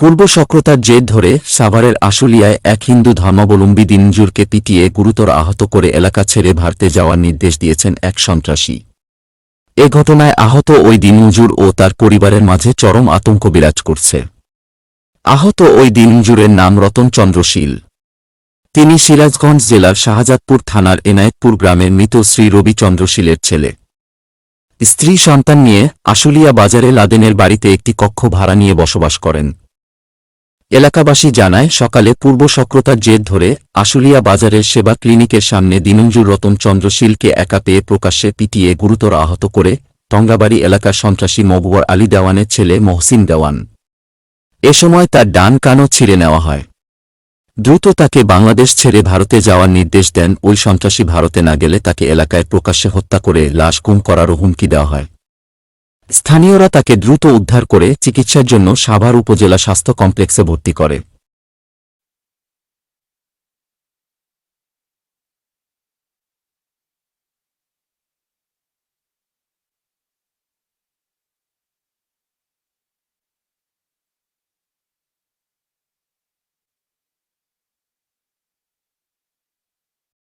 পূর্ব সক্রতার জেদ ধরে সাভারের আশুলিয়ায় এক হিন্দু ধর্মাবলম্বী দিনজুরকে পিটিয়ে গুরুতর আহত করে এলাকা ছেড়ে ভারতে যাওয়ার নির্দেশ দিয়েছেন এক সন্ত্রাসী। এ ঘটনায় আহত ওই দিনজুর ও তার পরিবারের মাঝে চরম আতঙ্ক বিরাজ করছে। আহত ওই দিনজুরের নাম রতন চন্দ্রশীল তিনি সিরাজগঞ্জ জেলার শাহজাদপুর থানার এনায়েতপুর গ্রামের মৃত শ্রী রবি চন্দ্রশীলের ছেলে। স্ত্রী সন্তান নিয়ে আশুলিয়া বাজারে লাদেনের বাড়িতে একটি কক্ষ ভাড়া নিয়ে বসবাস করেন। এলাকাবাসী জানায়, সকালে পূর্ব সক্রতার জেদ ধরে আশুলিয়া বাজারের সেবা ক্লিনিকের সামনে দিনঞ্জুর রতন চন্দ্রশীলকে একা পেয়ে প্রকাশ্যে পিটিয়ে গুরুতর আহত করে টঙ্গাবাড়ি এলাকার সন্ত্রাসী মকবর আলী দেওয়ানের ছেলে মহসিন দেওয়ান। এ সময় তার ডান কানও ছিঁড়ে নেওয়া হয়। দ্রুত তাকে বাংলাদেশ ছেড়ে ভারতে যাওয়ার নির্দেশ দেন ওই সন্ত্রাসী ভারতে না গেলে তাকে এলাকায় প্রকাশ্যে হত্যা করে লাশ গুম করারও হুমকি দেওয়া হয়। স্থানীয়রা তাকে দ্রুত উদ্ধার করে চিকিৎসার জন্য সাভার উপজেলা স্বাস্থ্য কমপ্লেক্সে ভর্তি করে।